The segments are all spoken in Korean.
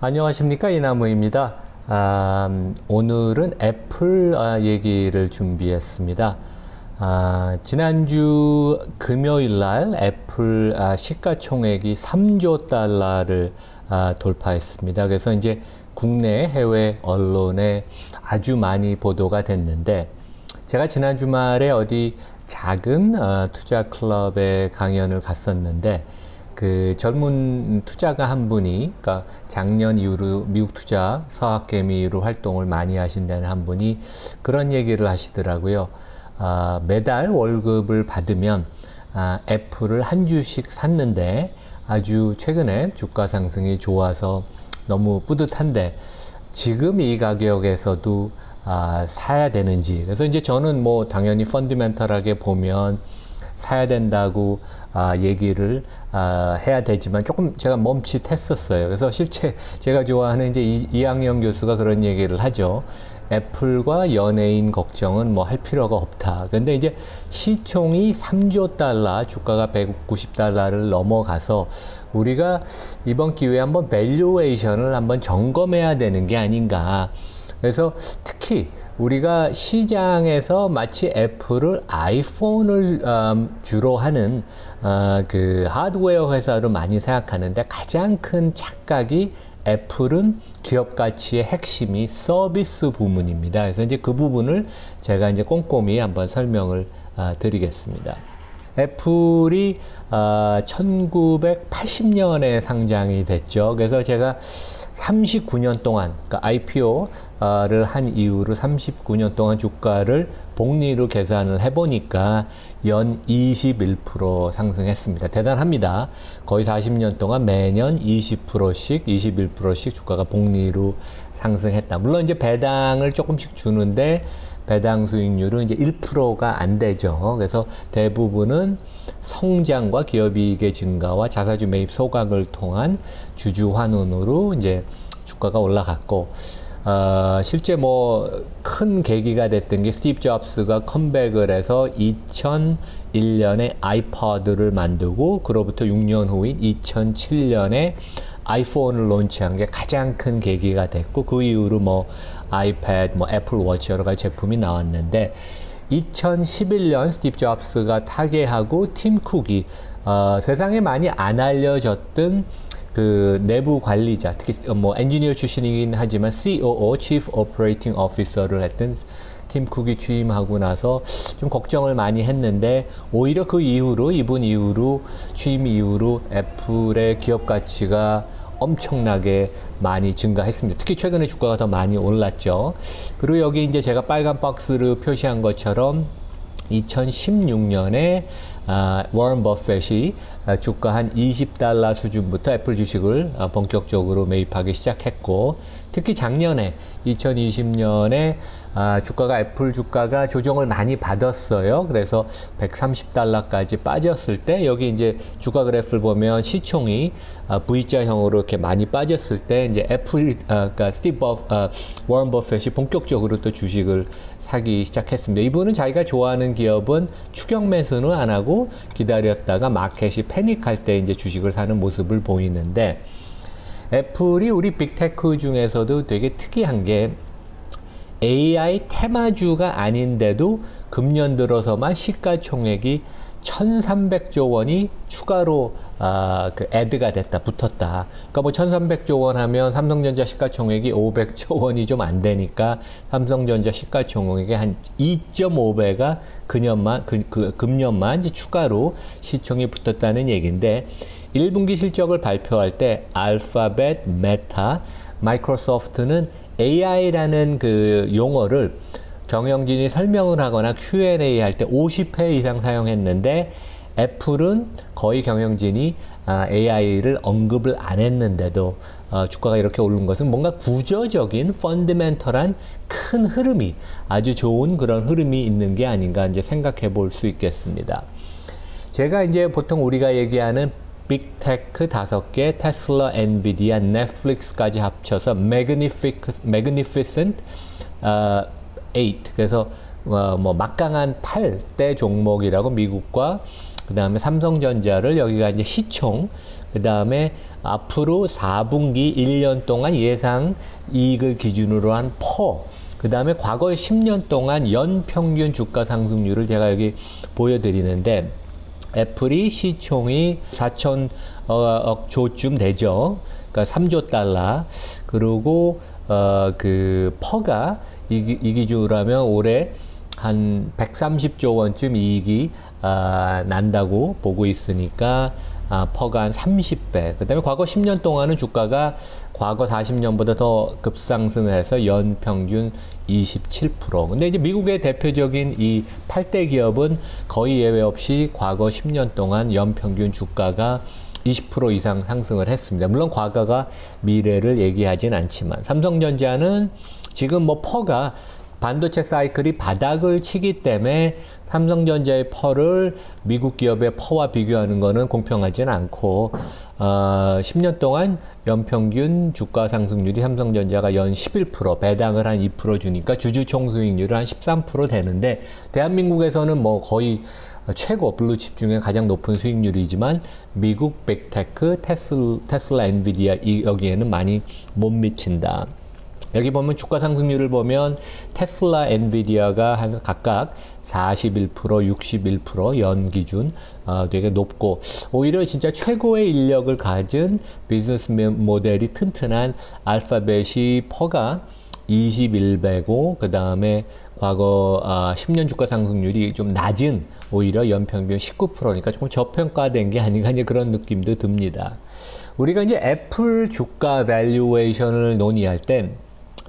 안녕하십니까 이나무입니다. 아, 음, 오늘은 애플 아, 얘기를 준비했습니다. 아, 지난주 금요일 날 애플 아, 시가총액이 3조 달러를 아, 돌파했습니다. 그래서 이제 국내 해외 언론에 아주 많이 보도가 됐는데 제가 지난 주말에 어디 작은 어, 투자 클럽에 강연을 갔었는데 그 젊은 투자가 한 분이 그러니까 작년 이후로 미국 투자 서학개미로 활동을 많이 하신다는 한 분이 그런 얘기를 하시더라고요. 아, 매달 월급을 받으면 아, 애플을 한 주씩 샀는데 아주 최근에 주가 상승이 좋아서 너무 뿌듯한데 지금 이 가격에서도 아, 사야 되는지 그래서 이제 저는 뭐 당연히 펀드멘털하게 보면 사야 된다고 아, 얘기를 아, 해야 되지만 조금 제가 멈칫했었어요. 그래서 실제 제가 좋아하는 이제 이, 이학영 교수가 그런 얘기를 하죠. 애플과 연예인 걱정은 뭐 할 필요가 없다. 근데 이제 시총이 3조 달러, 주가가 190달러를 넘어가서 우리가 이번 기회에 한번 밸류에이션을 한번 점검해야 되는 게 아닌가. 그래서 특히 우리가 시장에서 마치 애플을 아이폰을 음, 주로 하는 어, 그 하드웨어 회사로 많이 생각하는데 가장 큰 착각이 애플은 기업 가치의 핵심이 서비스 부문입니다. 그래서 이제 그 부분을 제가 이제 꼼꼼히 한번 설명을 아, 드리겠습니다. 애플이 아, 1980년에 상장이 됐죠. 그래서 제가 39년 동안 그러니까 IPO를 한 이후로 39년 동안 주가를 복리로 계산을 해보니까 연 21% 상승했습니다. 대단합니다. 거의 40년 동안 매년 20%씩, 21%씩 주가가 복리로 상승했다. 물론 이제 배당을 조금씩 주는데 배당 수익률은 이제 1%가 안 되죠. 그래서 대부분은 성장과 기업이익의 증가와 자사주 매입 소각을 통한 주주 환원으로 이제 주가가 올라갔고 어, 실제 뭐 큰 계기가 됐던 게 스티브 잡스가 컴백을 해서 2001년에 아이퍼드를 만들고 그로부터 6년 후인 2007년에 아이폰을 론치한 게 가장 큰 계기가 됐고 그 이후로 뭐 아이패드, 뭐 애플 워치 여러 가지 제품이 나왔는데 2011년 스티브 잡스가 타계하고 팀 쿡이 어, 세상에 많이 안 알려졌던 그 내부 관리자, 특히 뭐 엔지니어 출신이긴 하지만 COO, Chief Operating Officer를 했던 팀 쿡이 취임하고 나서 좀 걱정을 많이 했는데 오히려 그 이후로 이분 이후로 취임 이후로 애플의 기업 가치가 엄청나게 많이 증가했습니다. 특히 최근에 주가가 더 많이 올랐죠. 그리고 여기 이제 제가 빨간 박스로 표시한 것처럼 2016년에 아, 워런 버핏이 아, 주가 한 20달러 수준부터 애플 주식을 아, 본격적으로 매입하기 시작했고 특히 작년에 2020년에 아, 주가가 애플 주가가 조정을 많이 받았어요. 그래서 130달러까지 빠졌을 때 여기 이제 주가 그래프를 보면 시총이 아, V자형으로 이렇게 많이 빠졌을 때 이제 애플 아, 그러니까 스티브 버, 아, 워런 버핏이 본격적으로 또 주식을 사기 시작했습니다. 이분은 자기가 좋아하는 기업은 추격 매수는 안 하고 기다렸다가 마켓이 패닉할 때 이제 주식을 사는 모습을 보이는데 애플이 우리 빅테크 중에서도 되게 특이한 게 AI 테마주가 아닌데도 금년 들어서만 시가총액이 1,300조 원이 추가로 아, 그 애드가 됐다, 붙었다. 그러니까 뭐 1,300조 원 하면 삼성전자 시가총액이 500조 원이 좀 안 되니까 삼성전자 시가총액의 한 2.5배가 그년만 그, 그 금년만 이제 추가로 시총이 붙었다는 얘기인데 1분기 실적을 발표할 때 알파벳, 메타, 마이크로소프트는 AI라는 그 용어를 경영진이 설명을 하거나 Q&A 할 때 50회 이상 사용했는데 애플은 거의 경영진이 아, AI를 언급을 안 했는데도 어, 주가가 이렇게 오른 것은 뭔가 구조적인 펀드멘털한 큰 흐름이 아주 좋은 그런 흐름이 있는 게 아닌가 이제 생각해 볼 수 있겠습니다. 제가 이제 보통 우리가 얘기하는 빅테크 다섯 개, 테슬라, 엔비디아, 넷플릭스까지 합쳐서 magnificent, 어, 8. 그래서 어, 뭐 막강한 8대 종목이라고 미국과 그 다음에 삼성전자를 여기가 이제 시총, 그 다음에 앞으로 4분기 1년 동안 예상 이익을 기준으로 한 퍼, 그 다음에 과거 10년 동안 연 평균 주가 상승률을 제가 여기 보여드리는데 애플이 시총이 4천억 조쯤 되죠. 그러니까 3조 달러. 그리고 어, 그 퍼가 이, 이 기준으로 면 올해 한 130조 원쯤 이익이 아, 난다고 보고 있으니까 아, 퍼가 한 30배. 그 다음에 과거 10년 동안은 주가가 과거 40년보다 더 급상승을 해서 연 평균 27%. 근데 이제 미국의 대표적인 이 8대 기업은 거의 예외 없이 과거 10년 동안 연 평균 주가가 20% 이상 상승을 했습니다. 물론 과거가 미래를 얘기하진 않지만 삼성전자는 지금 뭐 퍼가 반도체 사이클이 바닥을 치기 때문에 삼성전자의 퍼를 미국 기업의 퍼와 비교하는 것은 공평하지는 않고 어, 10년 동안 연평균 주가 상승률이 삼성전자가 연 11% 배당을 한 2% 주니까 주주 총수익률은 한 13% 되는데 대한민국에서는 뭐 거의 최고 블루칩 중에 가장 높은 수익률이지만 미국 빅테크 테슬, 테슬라 엔비디아 이 여기에는 많이 못 미친다. 여기 보면 주가 상승률을 보면 테슬라, 엔비디아가 한 각각 41%, 61%연 기준 어, 되게 높고 오히려 진짜 최고의 인력을 가진 비즈니스 모델이 튼튼한 알파벳이 퍼가 21배고 그 다음에 과거 아, 10년 주가 상승률이 좀 낮은 오히려 연평균 19%니까 조금 저평가된 게 아닌가 이제 그런 느낌도 듭니다. 우리가 이제 애플 주가 밸류에이션을 논의할 때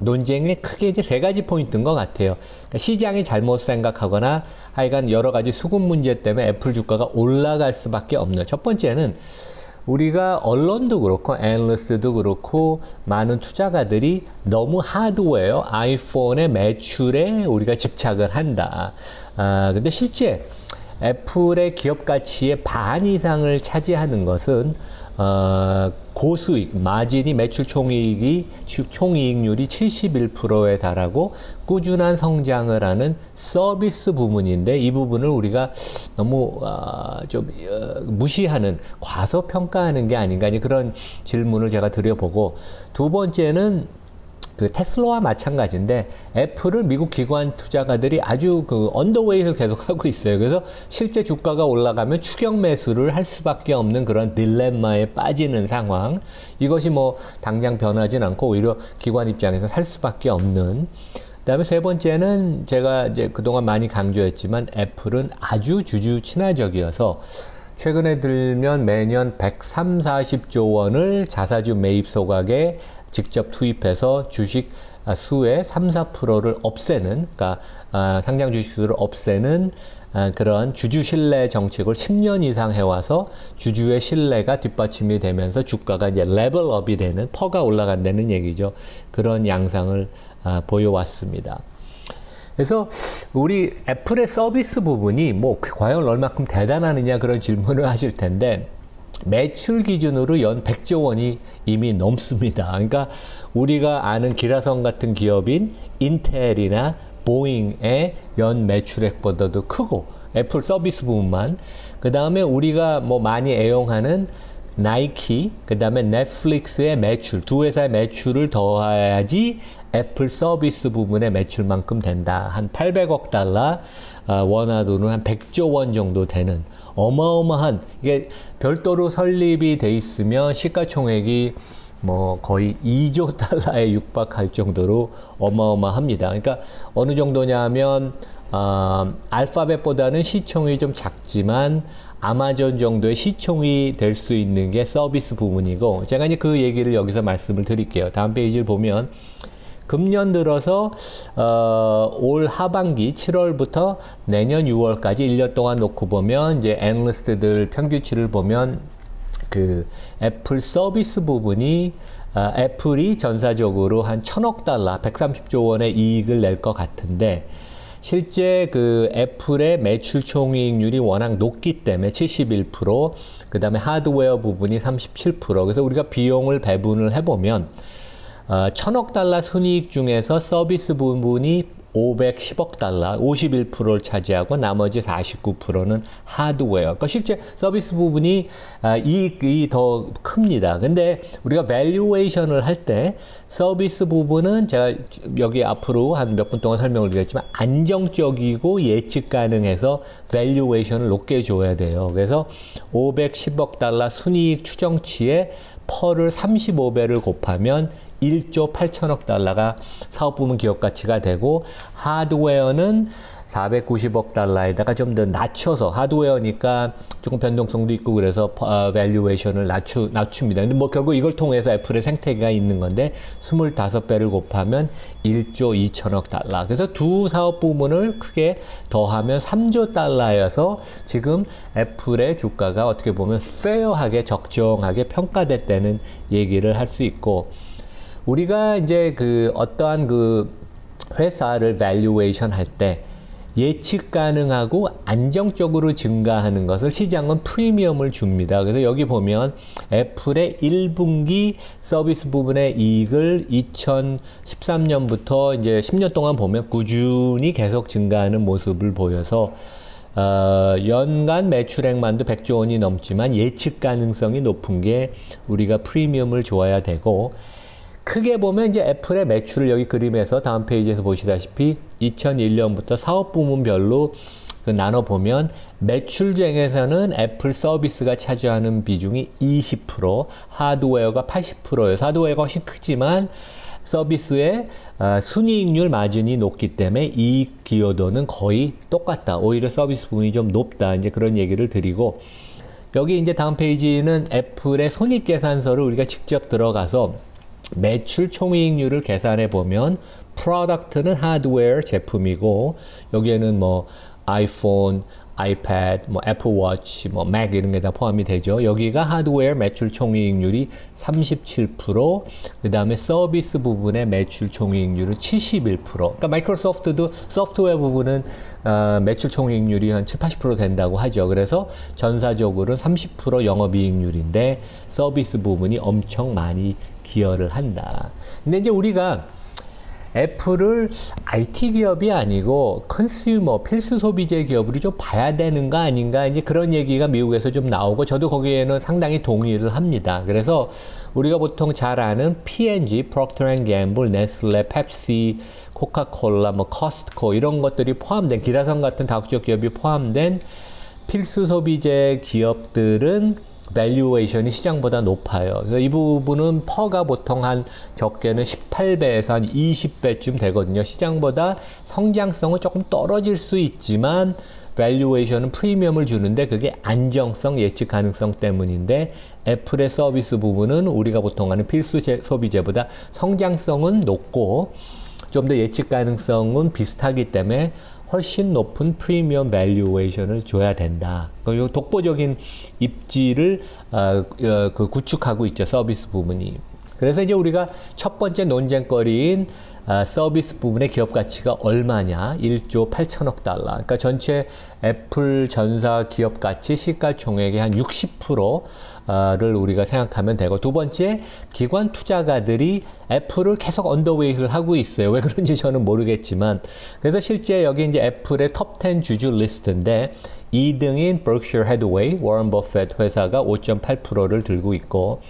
논쟁에 크게 이제 세 가지 포인트인 것 같아요. 그러니까 시장이 잘못 생각하거나 하여간 여러 가지 수급 문제 때문에 애플 주가가 올라갈 수밖에 없는. 첫 번째는 우리가 언론도 그렇고 애널리스트도 그렇고 많은 투자가들이 너무 하드웨어 아이폰의 매출에 우리가 집착을 한다. 아, 근데 실제 애플의 기업 가치의 반 이상을 차지하는 것은 어, 고수익, 마진이 매출 총이익이 총이익률이 71%에 달하고 꾸준한 성장을 하는 서비스 부문인데 이 부분을 우리가 너무 어, 좀 어, 무시하는 과소평가하는 게 아닌가 그런 질문을 제가 드려보고 두 번째는 그 테슬라와 마찬가지인데 애플을 미국 기관 투자가들이 아주 그 언더웨이를 계속 하고 있어요. 그래서 실제 주가가 올라가면 추격 매수를 할 수밖에 없는 그런 딜레마에 빠지는 상황. 이것이 뭐 당장 변하진 않고 오히려 기관 입장에서 살 수밖에 없는. 그다음에 세 번째는 제가 이제 그동안 많이 강조했지만 애플은 아주 주주 친화적이어서 최근에 들면 매년 130, 40조 원을 자사주 매입 소각에 직접 투입해서 주식 수의 3, 4%를 없애는, 그러니까 아, 상장 주식수를 없애는 아, 그런 주주 신뢰 정책을 10년 이상 해와서 주주의 신뢰가 뒷받침이 되면서 주가가 이제 레벨업이 되는 퍼가 올라간다는 얘기죠. 그런 양상을 아, 보여왔습니다. 그래서 우리 애플의 서비스 부분이 뭐 과연 얼마큼 대단하느냐 그런 질문을 하실 텐데 매출 기준으로 연 100조 원이 이미 넘습니다. 그러니까 우리가 아는 기라성 같은 기업인 인텔이나 보잉의 연 매출액보다도 크고 애플 서비스 부분만 그 다음에 우리가 뭐 많이 애용하는 나이키 그 다음에 넷플릭스의 매출 두 회사의 매출을 더해야지 애플 서비스 부분의 매출만큼 된다 한 800억 달러 아, 원화돈은 한 100조 원 정도 되는 어마어마한 이게 별도로 설립이 돼 있으면 시가총액이 뭐 거의 2조 달러에 육박할 정도로 어마어마합니다. 그러니까 어느 정도냐면 어, 알파벳보다는 시총이 좀 작지만 아마존 정도의 시총이 될 수 있는 게 서비스 부분이고 제가 이제 그 얘기를 여기서 말씀을 드릴게요. 다음 페이지를 보면 금년 들어서 어, 올 하반기 7월부터 내년 6월까지 1년 동안 놓고 보면 이제 애널리스트들 평균치를 보면 그 애플 서비스 부분이 어, 애플이 전사적으로 한 천억 달러, 130조 원의 이익을 낼 것 같은데 실제 그 애플의 매출 총이익률이 워낙 높기 때문에 71%, 그 다음에 하드웨어 부분이 37%. 그래서 우리가 비용을 배분을 해보면 어, 천억 달러 순이익 중에서 서비스 부분이 510억 달러, 51%를 차지하고 나머지 49%는 하드웨어. 그러니까 실제 서비스 부분이 아, 이익이 더 큽니다. 근데 우리가 밸류에이션을 할 때 서비스 부분은 제가 여기 앞으로 한 몇 분 동안 설명을 드렸지만 안정적이고 예측 가능해서 밸류에이션을 높게 줘야 돼요. 그래서 510억 달러 순이익 추정치에 펄을 35배를 곱하면 1조 8천억 달러가 사업 부문 기업 가치가 되고 하드웨어는 490억 달러에다가 좀 더 낮춰서 하드웨어니까 조금 변동성도 있고 그래서 밸류에이션을 낮추, 낮춥니다. 근데 뭐 결국 이걸 통해서 애플의 생태계가 있는 건데 25배를 곱하면 1조 2천억 달러. 그래서 두 사업 부문을 크게 더하면 3조 달러여서 지금 애플의 주가가 어떻게 보면 페어하게 적정하게 평가됐다는 얘기를 할 수 있고 우리가 이제 그 어떠한 그 회사를 밸류에이션 할 때 예측 가능하고 안정적으로 증가하는 것을 시장은 프리미엄을 줍니다. 그래서 여기 보면 애플의 1분기 서비스 부분의 이익을 2013년부터 이제 10년 동안 보면 꾸준히 계속 증가하는 모습을 보여서 어, 연간 매출액만도 100조 원이 넘지만 예측 가능성이 높은 게 우리가 프리미엄을 줘야 되고 크게 보면 이제 애플의 매출을 여기 그림에서 다음 페이지에서 보시다시피 2001년부터 사업 부문별로 그 나눠 보면 매출 중에서는 애플 서비스가 차지하는 비중이 20%, 하드웨어가 80%예요. 하드웨어가 훨씬 크지만 서비스의 아, 순이익률 마진이 높기 때문에 이익 기여도는 거의 똑같다. 오히려 서비스 부분이 좀 높다. 이제 그런 얘기를 드리고 여기 이제 다음 페이지는 애플의 손익 계산서를 우리가 직접 들어가서 매출 총이익률을 계산해 보면 프로덕트는 하드웨어 제품이고 여기에는 뭐 아이폰, 아이패드, 뭐 애플 워치, 뭐 맥 이런 게 다 포함이 되죠. 여기가 하드웨어 매출 총이익률이 37%, 그 다음에 서비스 부분의 매출 총이익률은 71%. 그러니까 마이크로소프트도 소프트웨어 부분은 어, 매출 총이익률이 한 7, 80% 된다고 하죠. 그래서 전사적으로는 30% 영업이익률인데 서비스 부분이 엄청 많이 기여를 한다. 근데 이제 우리가 애플을 IT 기업이 아니고 컨슈머 필수 소비재 기업으로 좀 봐야 되는 거 아닌가 이제 그런 얘기가 미국에서 좀 나오고 저도 거기에는 상당히 동의를 합니다. 그래서 우리가 보통 잘 아는 P&G, Procter Gamble, 네슬레, 펩시, 코카콜라, 뭐 커스트코 이런 것들이 포함된 기라성 같은 다국적 기업이 포함된 필수 소비재 기업들은 밸류에이션이 시장보다 높아요. 그래서 이 부분은 퍼가 보통 한 적게는 18배에서 한 20배쯤 되거든요. 시장보다 성장성은 조금 떨어질 수 있지만 밸류에이션은 프리미엄을 주는데 그게 안정성, 예측 가능성 때문인데 애플의 서비스 부분은 우리가 보통 하는 필수 소비재보다 성장성은 높고 좀 더 예측 가능성은 비슷하기 때문에 훨씬 높은 프리미엄 밸류에이션을 줘야 된다. 그 독보적인 입지를 어, 어, 그 구축하고 있죠 서비스 부분이. 그래서 이제 우리가 첫 번째 논쟁거리인 아, 서비스 부분의 기업 가치가 얼마냐? 1조 8천억 달러. 그러니까 전체 애플 전사 기업 가치 시가총액의 한 60%를 우리가 생각하면 되고 두 번째 기관 투자가들이 애플을 계속 언더웨이를 하고 있어요. 왜 그런지 저는 모르겠지만 그래서 실제 여기 이제 애플의 톱10 주주 리스트인데 2등인 Berkshire Hathaway, 워런 버핏 회사가 5.8%를 들고 있고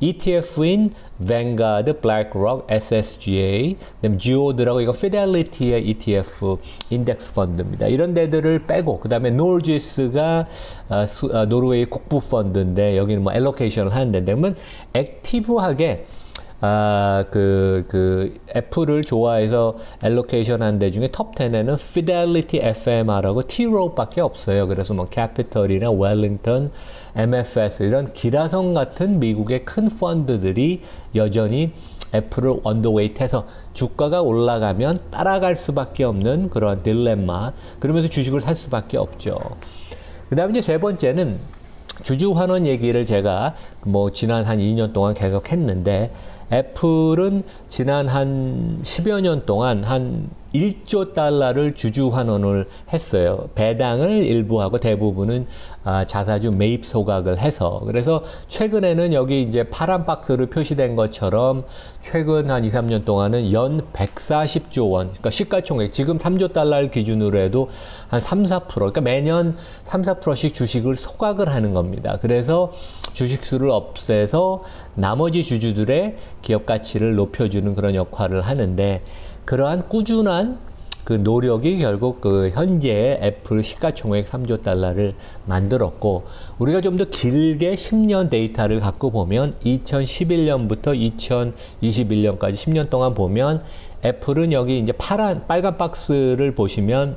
ETF인 Vanguard, BlackRock, SSGA, 그다음 Geo드라고 이거 Fidelity의 ETF 인덱스 펀드입니다. 이런 데들을 빼고 그다음에 노르지스가 아, 아, 노르웨이 국부 펀드인데 여기는 뭐 엘로케이션을 하는데 그러면 액티브하게 아, 그, 그, 애플을 좋아해서 엘로케이션 한 데 중에 톱 10에는 Fidelity FMR하고 T-Row 밖에 없어요. 그래서 뭐 캐피털이나 웰링턴, MFS 이런 기라성 같은 미국의 큰 펀드들이 여전히 애플을 언더웨이트해서 주가가 올라가면 따라갈 수밖에 없는 그런 딜레마 그러면서 주식을 살 수밖에 없죠. 그 다음에 이제 세 번째는 주주 환원 얘기를 제가 뭐 지난 한 2년 동안 계속 했는데 애플은 지난 한 10여 년 동안 한 1조 달러를 주주 환원을 했어요. 배당을 일부 하고 대부분은 아, 자사주 매입 소각을 해서 그래서 최근에는 여기 이제 파란 박스로 표시된 것처럼 최근 한 2, 3년 동안은 연 140조 원, 그러니까 시가총액 지금 3조 달러를 기준으로 해도 한 3, 4% 그러니까 매년 3, 4%씩 주식을 소각을 하는 겁니다. 그래서 주식 수를 없애서 나머지 주주들의 기업 가치를 높여주는 그런 역할을 하는데 그러한 꾸준한 그 노력이 결국 그 현재 애플 시가총액 3조 달러를 만들었고 우리가 좀 더 길게 10년 데이터를 갖고 보면 2011년부터 2021년까지 10년 동안 보면 애플은 여기 이제 파란 빨간 박스를 보시면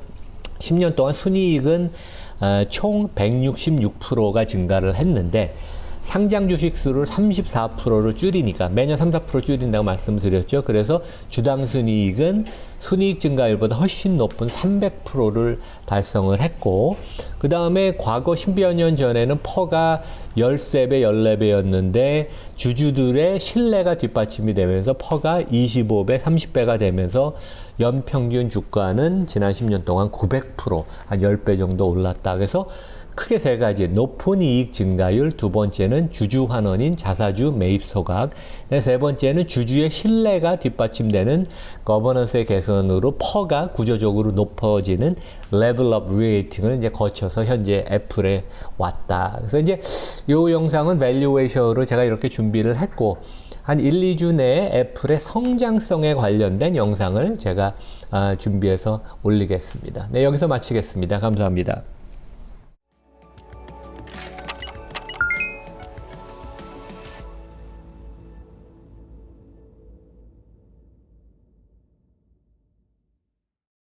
10년 동안 순이익은 어, 총 166%가 증가를 했는데 상장 주식 수를 34%로 줄이니까 매년 3, 4% 줄인다고 말씀을 드렸죠. 그래서 주당 순이익은 순이익 증가율보다 훨씬 높은 300%를 달성을 했고 그 다음에 과거 10여 년 전에는 퍼가 13배, 14배였는데 주주들의 신뢰가 뒷받침이 되면서 퍼가 25배, 30배가 되면서 연평균 주가는 지난 10년 동안 900%, 한 10배 정도 올랐다. 그래서 크게 세 가지 높은 이익 증가율 두 번째는 주주 환원인 자사주 매입 소각 네, 세 번째는 주주의 신뢰가 뒷받침되는 거버넌스의 개선으로 퍼가 구조적으로 높아지는 레벨 업 리에이팅을 이제 거쳐서 현재 애플에 왔다 그래서 이제 이 영상은 밸류에이션으로 제가 이렇게 준비를 했고 한 1, 2주 내에 애플의 성장성에 관련된 영상을 제가 아, 준비해서 올리겠습니다. 네, 여기서 마치겠습니다. 감사합니다.